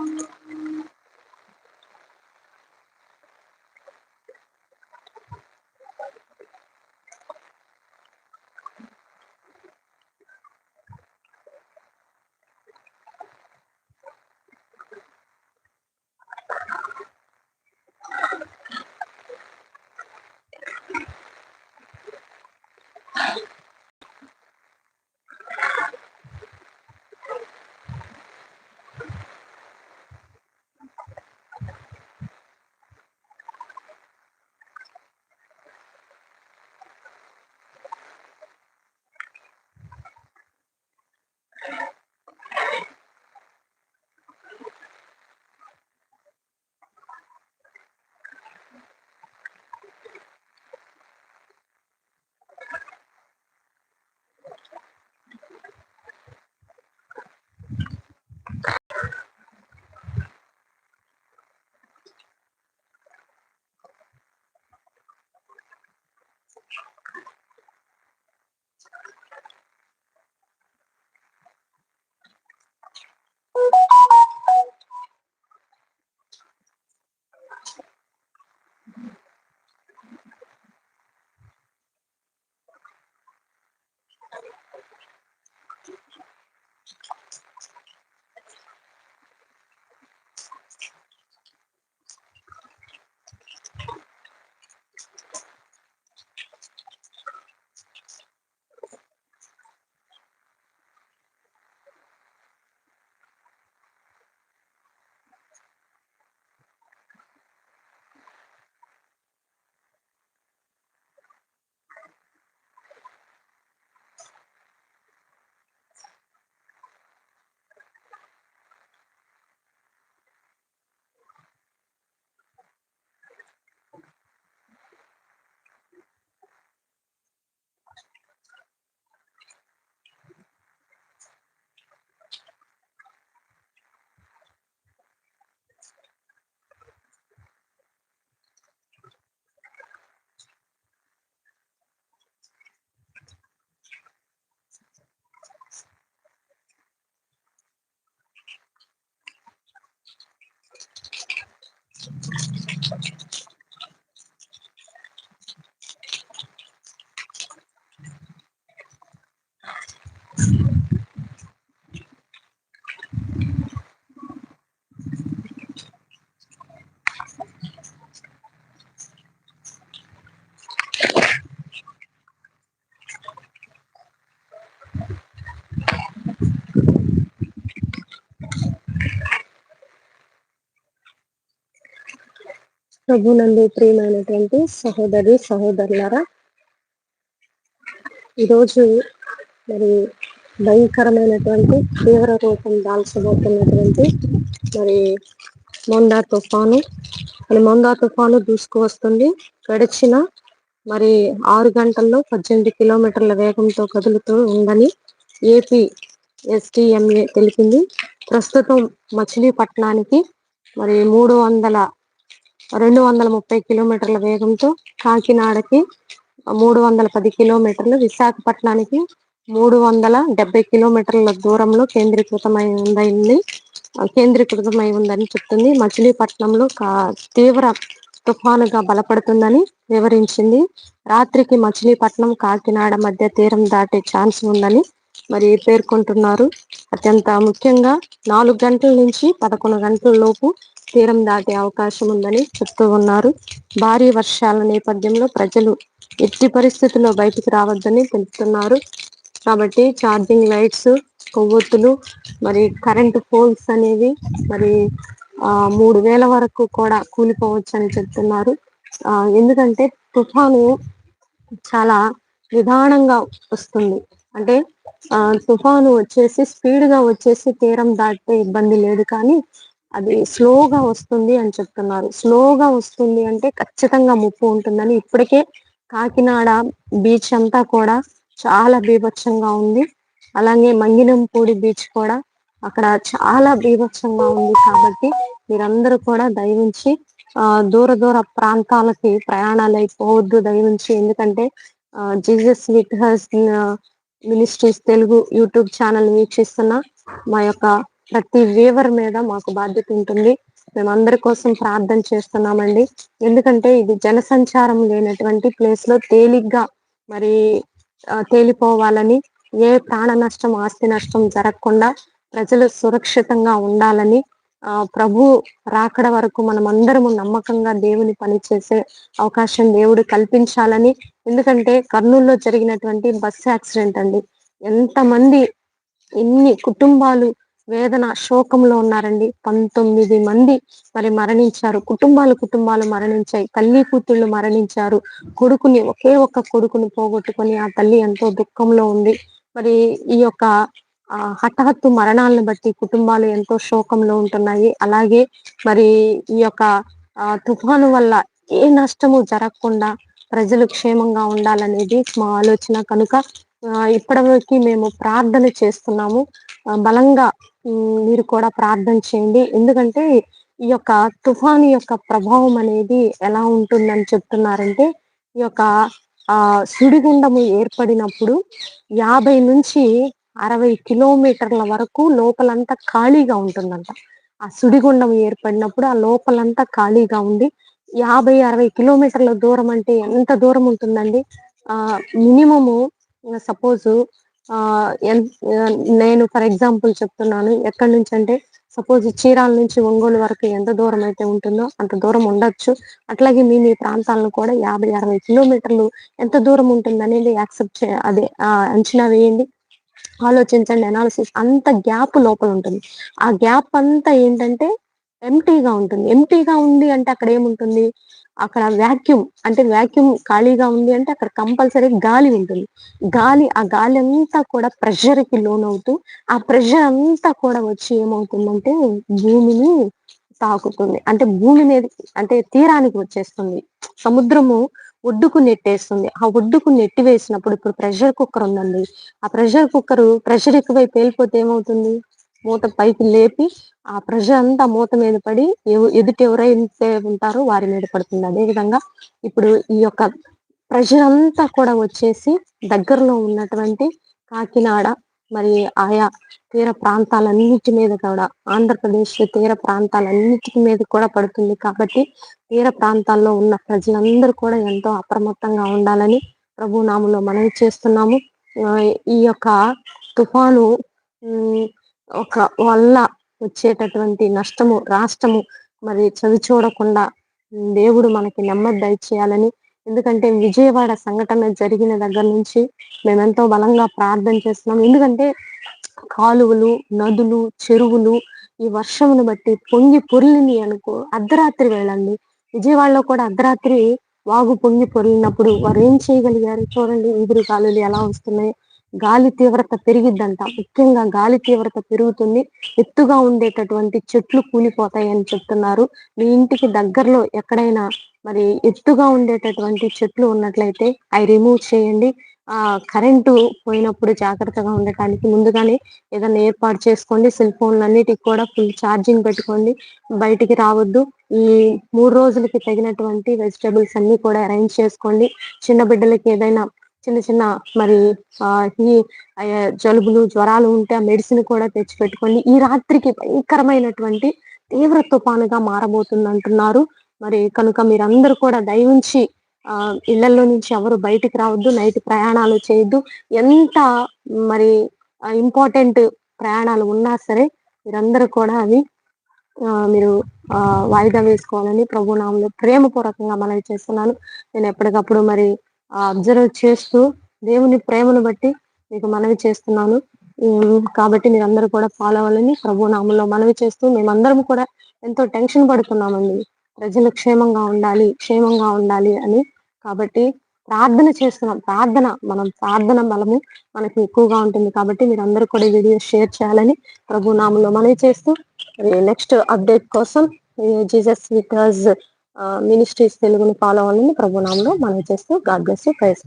안녕. ప్రభునందు ప్రియమైనటువంటి సహోదరి సహోదరులారా ఈరోజు మరి భయంకరమైనటువంటి తీవ్ర రూపం దాల్చబోతున్నటువంటి మరి మొండా తుఫాను. మరి మొండా తుఫాను దూసుకు వస్తుంది గడిచిన మరి ఆరు గంటల్లో పద్దెనిమిది కిలోమీటర్ల వేగంతో కదులుతూ ఉందని ఏపీ ఎస్టీఎంఏ తెలిపింది. ప్రస్తుతం మచిలీపట్నానికి మరి మూడు వందల రెండు వందల ముప్పై కిలోమీటర్ల వేగంతో కాకినాడకి మూడు వందల పది కిలోమీటర్లు విశాఖపట్నానికి మూడు వందల డెబ్బై కిలోమీటర్ల దూరంలో కేంద్రీకృతమై ఉందని కేంద్రీకృతమై ఉందని చెప్తుంది. మచిలీపట్నంలో తీవ్ర తుఫానుగా బలపడుతుందని వివరించింది. రాత్రికి మచిలీపట్నం కాకినాడ మధ్య తీరం దాటే ఛాన్స్ ఉందని మరి పేర్కొంటున్నారు. అత్యంత ముఖ్యంగా నాలుగు గంటల నుంచి పదకొండు గంటల లోపు తీరం దాటే అవకాశం ఉందని చెప్తూ ఉన్నారు. భారీ వర్షాల నేపథ్యంలో ప్రజలు ఎట్టి పరిస్థితుల్లో బయటికి రావద్దని తెలుపుతున్నారు. కాబట్టి ఛార్జింగ్ లైట్స్ కొవ్వొత్తులు మరి కరెంట్ పోల్స్ అనేవి మరి ఆ మూడు వేల వరకు కూడా కూలిపోవచ్చు అని చెప్తున్నారు. ఆ ఎందుకంటే తుఫాను చాలా నిదానంగా వస్తుంది. అంటే ఆ తుఫాను వచ్చేసి స్పీడ్గా వచ్చేసి తీరం దాటితే ఇబ్బంది లేదు. కానీ అది స్లోగా వస్తుంది అని చెప్తున్నారు. స్లోగా వస్తుంది అంటే ఖచ్చితంగా ముప్పు ఉంటుందని ఇప్పటికే కాకినాడ బీచ్ అంతా కూడా చాలా బీభత్సంగా ఉంది. అలాగే మంగినంపూడి బీచ్ కూడా అక్కడ చాలా బీభత్సంగా ఉంది కాబట్టి మీరందరూ కూడా దయవించి ఆ దూర దూర ప్రాంతాలకి ప్రయాణాలు అయిపోవద్దు దయవించి. ఎందుకంటే Jesus with us ministries Telugu YouTube channel వీక్షిస్తున్న మా యొక్క ప్రతి వీవర్ మీద మాకు బాధ్యత ఉంటుంది. మేమందరి కోసం ప్రార్థన చేస్తున్నామండి. ఎందుకంటే ఇది జనసంచారం లేనటువంటి ప్లేస్లో తేలిగ్గా మరి తేలిపోవాలని ఏ ప్రాణ నష్టం ఆస్తి నష్టం జరగకుండా ప్రజలు సురక్షితంగా ఉండాలని ఆ ప్రభు రాకడ వరకు మనం అందరము నమ్మకంగా దేవుని పని చేసే అవకాశం దేవుడు కల్పించాలని. ఎందుకంటే కర్నూలులో జరిగినటువంటి బస్సు యాక్సిడెంట్ అండి. ఎంతమంది ఎన్ని కుటుంబాలు వేదన శోకంలో ఉన్నారండి. పంతొమ్మిది మంది మరి మరణించారు. కుటుంబాలు కుటుంబాలు మరణించాయి. తల్లి కూతుళ్ళు మరణించారు. కొడుకుని ఒకే ఒక్క కొడుకుని పోగొట్టుకొని ఆ తల్లి ఎంతో దుఃఖంలో ఉంది. మరి ఈ యొక్క ఆ హఠాత్తు మరణాలను బట్టి కుటుంబాలు ఎంతో శోకంలో ఉంటున్నాయి. అలాగే మరి ఈ యొక్క తుఫాను వల్ల ఏ నష్టము జరగకుండా ప్రజలు క్షేమంగా ఉండాలనేది మా ఆలోచన. కనుక ఇప్పటివరకు మేము ప్రార్థన చేస్తున్నాము. బలంగా మీరు కూడా ప్రార్థన చేయండి. ఎందుకంటే ఈ యొక్క తుఫాను యొక్క ప్రభావం అనేది ఎలా ఉంటుందని చెప్తున్నారంటే ఈ యొక్క ఆ సుడిగుండము ఏర్పడినప్పుడు యాభై నుంచి అరవై కిలోమీటర్ల వరకు లోపలంతా ఖాళీగా ఉంటుందంట. ఆ సుడిగుండం ఏర్పడినప్పుడు ఆ లోపలంతా ఖాళీగా ఉండి యాభై అరవై కిలోమీటర్ల దూరం అంటే ఎంత దూరం ఉంటుందండి? ఆ మినిమము సపోజ్ నేను ఫర్ ఎగ్జాంపుల్ చెప్తున్నాను ఎక్కడి నుంచి అంటే సపోజ్ చీరాల నుంచి ఒంగోలు వరకు ఎంత దూరం అయితే ఉంటుందో అంత దూరం ఉండొచ్చు. అట్లాగే మీ మీ ప్రాంతాలను కూడా యాభై అరవై కిలోమీటర్లు ఎంత దూరం ఉంటుంది అనేది యాక్సెప్ట్ చే అదే అంచనా వేయండి. ఆలోచించండి అనాలిసిస్ అంత గ్యాప్ లోపల ఉంటుంది. ఆ గ్యాప్ అంతా ఏంటంటే ఎంటీగా ఉంటుంది. ఎంటీగా ఉంది అంటే అక్కడ ఏముంటుంది? అక్కడ వ్యాక్యూమ్ అంటే వ్యాక్యూమ్ ఖాళీగా ఉంది అంటే అక్కడ కంపల్సరీ గాలి ఉంటుంది. గాలి ఆ గాలి అంతా కూడా ప్రెషర్కి లోన్ అవుతూ ఆ ప్రెషర్ అంతా కూడా వచ్చి ఏమవుతుందంటే భూమిని తాకుతుంది. అంటే భూమి అంటే తీరానికి వచ్చేస్తుంది. సముద్రము ఒడ్డుకు నెట్టేస్తుంది. ఆ ఒడ్డుకు నెట్టి వేసినప్పుడు ఇప్పుడు ప్రెషర్ కుక్కర్ ఉందండి. ఆ ప్రెషర్ కుక్కర్ ప్రెషర్ ఎక్కువై పేలిపోతే ఏమవుతుంది? మూత పైకి లేపి ఆ ప్రెషర్ అంతా మూత మీద పడి ఎదుటి ఎవరైతే ఉంటారో వారి మీద పడుతుంది. అదే విధంగా ఇప్పుడు ఈ యొక్క ప్రెషర్ అంతా కూడా వచ్చేసి దగ్గరలో ఉన్నటువంటి కాకినాడ మరి ఆయా తీర ప్రాంతాలన్నిటి మీద కూడా ఆంధ్రప్రదేశ్ తీర ప్రాంతాలన్నిటి మీద కూడా పడుతుంది. కాబట్టి తీర ప్రాంతాల్లో ఉన్న ప్రజలందరూ కూడా ఎంతో అప్రమత్తంగా ఉండాలని ప్రభునామంలో మనవి చేస్తున్నాము. ఈ యొక్క తుఫాను ఒక వల్ల వచ్చేటటువంటి నష్టము రాష్ట్రము మరి చవి చూడకుండా దేవుడు మనకి నెమ్మది దయచేయాలని. ఎందుకంటే విజయవాడ సంఘటన జరిగిన దగ్గర నుంచి మేమెంతో బలంగా ప్రార్థన చేస్తున్నాం. ఎందుకంటే కాలువలు నదులు చెరువులు ఈ వర్షమును బట్టి పొంగి పొర్లిని అనుకో అర్ధరాత్రి వేళండి విజయవాడలో కూడా అర్ధరాత్రి వాగు పొంగి పొరిలినప్పుడు వారు ఏం చేయగలిగారు? చూడండి ఈదురు కాలువలు ఎలా వస్తున్నాయి. గాలి తీవ్రత పెరిగిద్దంట. ముఖ్యంగా గాలి తీవ్రత పెరుగుతుంది. ఎత్తుగా ఉండేటటువంటి చెట్లు కూలిపోతాయి అని చెప్తున్నారు. మీ ఇంటికి దగ్గరలో ఎక్కడైనా మరి ఎత్తుగా ఉండేటటువంటి చెట్లు ఉన్నట్లయితే అవి రిమూవ్ చేయండి. ఆ కరెంటు పోయినప్పుడు జాగ్రత్తగా ఉండటానికి ముందుగానే ఏదైనా ఏర్పాటు చేసుకోండి. సెల్ ఫోన్లన్నిటికి కూడా ఫుల్ ఛార్జింగ్ పెట్టుకోండి. బయటికి రావద్దు. ఈ మూడు రోజులకి తగినటువంటి వెజిటబుల్స్ అన్ని కూడా అరేంజ్ చేసుకోండి. చిన్న బిడ్డలకి ఏదైనా చిన్న చిన్న మరి ఆ ఈ జలుబులు జ్వరాలు ఉంటే ఆ మెడిసిన్ కూడా తెచ్చిపెట్టుకోండి ఈ రాత్రికి భయంకరమైనటువంటి తీవ్ర తుఫానుగా మారబోతుంది అంటున్నారు మరి కనుక మీరందరూ కూడా దయవుంచి ఆ ఇళ్ళలో నుంచి ఎవరు బయటికి రావద్దు నైట్ ప్రయాణాలు చేయొద్దు. ఎంత మరి ఇంపార్టెంట్ ప్రయాణాలు ఉన్నా సరే మీరందరూ కూడా అవి మీరు ఆ వాయిదా వేసుకోవాలని ప్రభునామంలో ప్రేమపూర్వకంగా మనవి చేస్తున్నాను. నేను ఎప్పటికప్పుడు మరి అబ్జర్వ్ చేస్తూ దేవుని ప్రేమను బట్టి మీకు మనవి చేస్తున్నాను. కాబట్టి మీరందరూ కూడా ఫాలో అవ్వాలని ప్రభు నామంలో మనవి చేస్తూ మేమందరం కూడా ఎంతో టెన్షన్ పడుతున్నామండి. ప్రజలు క్షేమంగా ఉండాలి క్షేమంగా ఉండాలి అని. కాబట్టి ప్రార్థన చేస్తున్నాం. ప్రార్థన మనం ప్రార్థన బలము మనకి ఎక్కువగా ఉంటుంది. కాబట్టి మీరు అందరూ కూడా వీడియో షేర్ చేయాలని ప్రభు నామంలో మనవి చేస్తూ నెక్స్ట్ అప్డేట్ కోసం జీసస్ వికాస్ మినిస్ట్రీస్ తెలుగుని ఫాలో అవ్వాలని ప్రభునామంలో మనం చేస్తూ గాడ్ బ్లెస్ యూ ప్రైస్